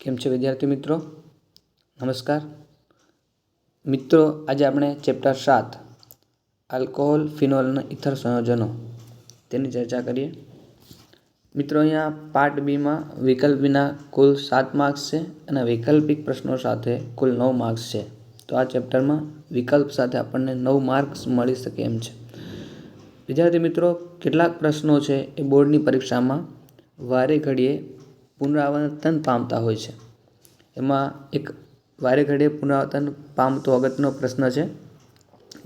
કેમ છે વિદ્યાર્થી મિત્રો? નમસ્કાર. મિત્રો, આજે આપણે ચેપ્ટર સાત આલ્કોહોલ ફિનોલ અને ઇથર સંયોજનો તેની ચર્ચા કરીએ. મિત્રો, અહીંયા પાર્ટ બીમાં વિકલ્પ વિના કુલ સાત માર્ક્સ છે અને વૈકલ્પિક પ્રશ્નો સાથે કુલ નવ માર્ક્સ છે. તો આ ચેપ્ટરમાં વિકલ્પ સાથે આપણને નવ માર્ક્સ મળી શકે એમ છે. વિદ્યાર્થી મિત્રો, કેટલાક પ્રશ્નો છે એ બોર્ડની પરીક્ષામાં વારે ઘડીએ પુનરાવર્તન પામતા હોય છે. એમાં એક વારે ઘડીએ પુનરાવર્તન પામતો અગત્યનો પ્રશ્ન છે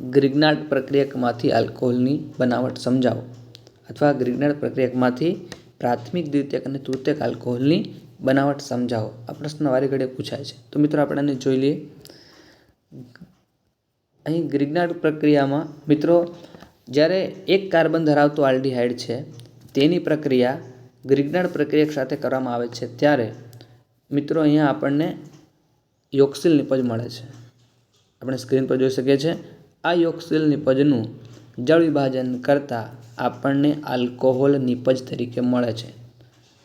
ગ્રિગ્નાર્ડ પ્રક્રિયકમાંથી આલ્કોહોલની બનાવટ સમજાવો. અથવા ગ્રિગ્નાર્ડ પ્રક્રિયકમાંથી પ્રાથમિક, દ્વિતીયક અને તૃતીયક આલ્કોહોલની બનાવટ સમજાવો. આ પ્રશ્ન વારે ઘડીએ પૂછાય છે. તો મિત્રો આપણે આને જોઈ લઈએ. અહીં ગ્રિગ્નાર્ડ પ્રક્રિયામાં મિત્રો, જ્યારે એક કાર્બન ધરાવતો આલ્ડીહાઇડ છે, તેની પ્રક્રિયા ગ્રિગ્નાર્ડ પ્રક્રિયક સાથે કરવામાં આવે છે, ત્યારે મિત્રો અહીંયા આપણને યોક્સિલ નિપજ મળે છે. આપણે સ્ક્રીન પર જોઈ શકીએ છીએ, આ યોક્સિલ નિપજનું જળ વિભાજન કરતાં આપણને આલ્કોહોલ નિપજ તરીકે મળે છે.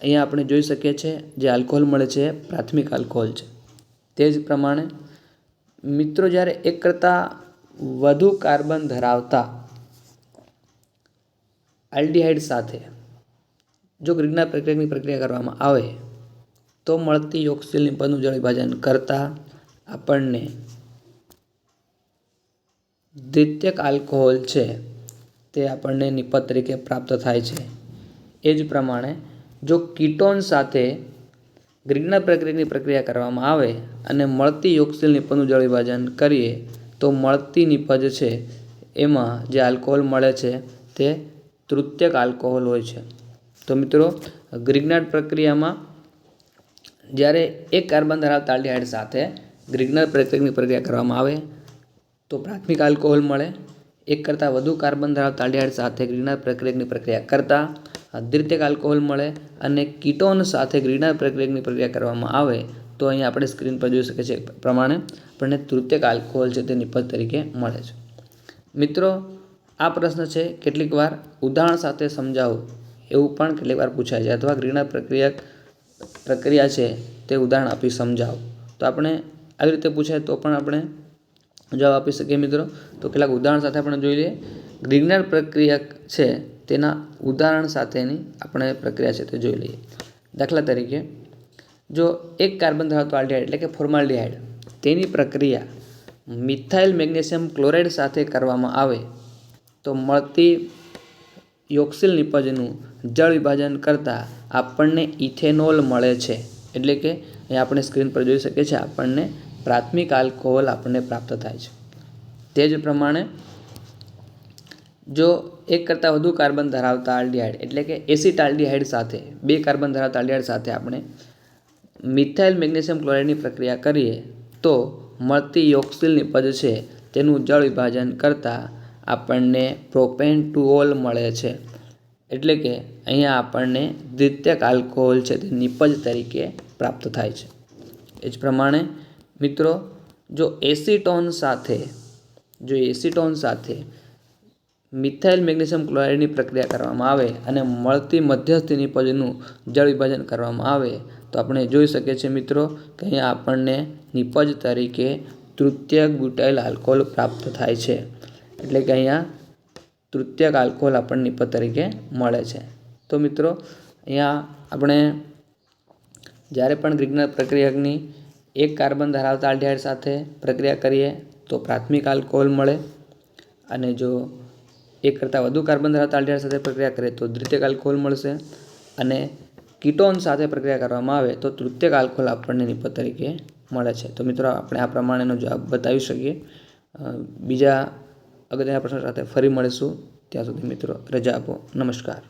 અહીંયા આપણે જોઈ શકીએ છીએ, જે આલ્કોહોલ મળે છે પ્રાથમિક આલ્કોહોલ છે. તે જ પ્રમાણે મિત્રો જ્યારે એક કરતાં વધુ કાર્બન ધરાવતા આલ્ડીહાઇડ સાથે જો ગ્રિગ્નાર પ્રક્રિયાની પ્રક્રિયા કરવામાં આવે, તો મળતી યોક્સિલ પદનું જળ વિભાજન કરતાં આપણને દ્વિતીયક આલ્કોહોલ છે તે આપણને નિપત તરીકે પ્રાપ્ત થાય છે. એ જ પ્રમાણે જો કીટોન સાથે ગ્રીગના પ્રક્રિયાની પ્રક્રિયા કરવામાં આવે અને મળતી યોગશીલ નિપજનું જળ વિભાજન કરીએ, તો મળતી નિપજ છે એમાં જે આલ્કોહોલ મળે છે તે તૃતીયક આલ્કોહોલ હોય છે. તો મિત્રો ગ્રિગ્નાર્ડ પ્રક્રિયામાં જ્યારે એક કાર્બન ધરાવતા આલ્ડિહાઇડ સાથે ગ્રિગ્નાર્ડ પ્રક્રિયાની પ્રક્રિયા કરવામાં આવે, તો પ્રાથમિક આલ્કોહોલ મળે. એક કરતાં વધુ કાર્બન ધરાવતા આલ્ડિહાઇડ સાથે ગ્રિગ્નાર્ડ પ્રક્રિયાની પ્રક્રિયા કરતાં દ્વિતીયક આલ્કોહોલ મળે અને કીટોન સાથે ગ્રિગ્નાર્ડ પ્રક્રિયાની પ્રક્રિયા કરવામાં આવે, તો અહીંયા આપણે સ્ક્રીન પર જોઈ શકીએ છીએ પ્રમાણે આપણને તૃતીયક આલ્કોહોલ છે તે નિપજ તરીકે મળે છે. મિત્રો, આ પ્રશ્ન છે કેટલીક વાર ઉદાહરણ સાથે સમજાવો. એવું પણ કેટલીક વાર પૂછાય છે. અથવા ગ્રિગ્નાર્ડ પ્રક્રિયા પ્રક્રિયા છે તે ઉદાહરણ આપી સમજાવો. તો આપણે આવી રીતે પૂછાય તો પણ આપણે જવાબ આપી શકીએ મિત્રો. તો કેટલાક ઉદાહરણ સાથે આપણે જોઈ લઈએ. ગ્રિગ્નાર્ડ પ્રક્રિયા છે તેના ઉદાહરણ સાથેની આપણે પ્રક્રિયા છે તે જોઈ લઈએ. દાખલા તરીકે, જો એક કાર્બન ધરાવતો આલ્ડિહાઇડ એટલે કે ફોર્માલ્ડિહાઇડ, તેની પ્રક્રિયા મિથાઇલ મેગ્નેશિયમ ક્લોરાઇડ સાથે કરવામાં આવે, તો મળતી યોક્સિલ નિપજનું જળ વિભાજન કરતાં આપણને ઇથેનોલ મળે છે. એટલે કે અહીં આપણે સ્ક્રીન પર જોઈ શકીએ છીએ આપણને પ્રાથમિક આલ્કોહોલ આપણને પ્રાપ્ત થાય છે. તે જ પ્રમાણે જો એક કરતાં વધુ કાર્બન ધરાવતા આલ્ડીહાઇડ એટલે કે એસિડ આલ્ડીહાઇડ સાથે, બે કાર્બન ધરાવતા આલ્ડીહાઇડ સાથે આપણે મિથાઇલ મેગ્નેશિયમ ક્લોરાઇડની પ્રક્રિયા કરીએ, તો મળતી યોક્સિલ નિપજ છે, તેનું જળ વિભાજન કરતાં આપણને પ્રોપેન ટુઓલ મળે છે. એટલે કે અહીંયા આપણને દ્વિતીયક આલ્કોહોલ છે તે નિપજ તરીકે પ્રાપ્ત થાય છે. એ જ પ્રમાણે મિત્રો, જો એસિટોન સાથે, જો એસિટોન સાથે મિથાઇલ મેગ્નેશિયમ ક્લોરાઇડની પ્રક્રિયા કરવામાં આવે અને મળતી મધ્યસ્થી નિપજનું જળ વિભાજન કરવામાં આવે, તો આપણે જોઈ શકીએ છીએ મિત્રો કે અહીંયા આપણને નિપજ તરીકે તૃતીયક બ્યુટાઇલ આલ્કોહોલ પ્રાપ્ત થાય છે. એટલે કે અહીંયા તૃતીયક આલ્કોહોલ આપણને નિપજ તરીકે મળે છે. તો મિત્રો, અહીંયા આપણે જ્યારે પણ ગ્રિગ્નાર પ્રક્રિયકની એક કાર્બન ધરાવતા આલ્ડિહાઇડ સાથે પ્રક્રિયા કરીએ, તો પ્રાથમિક આલ્કોહોલ મળે અને જો એક કરતાં વધુ કાર્બન ધરાવતા આલ્ડિહાઇડ સાથે પ્રક્રિયા કરીએ, તો દ્વિતીયક આલ્કોહોલ મળશે અને કીટોન સાથે પ્રક્રિયા કરવામાં આવે, તો તૃતીયક આલ્કોહોલ આપણને નિપજ તરીકે મળે છે. તો મિત્રો, આપણે આ પ્રમાણેનો જવાબ બતાવી શકીએ. બીજા અગત્યના પ્રશ્નો સાથે ફરી મળીશું. ત્યાં સુધી મિત્રો રજા આપો. નમસ્કાર.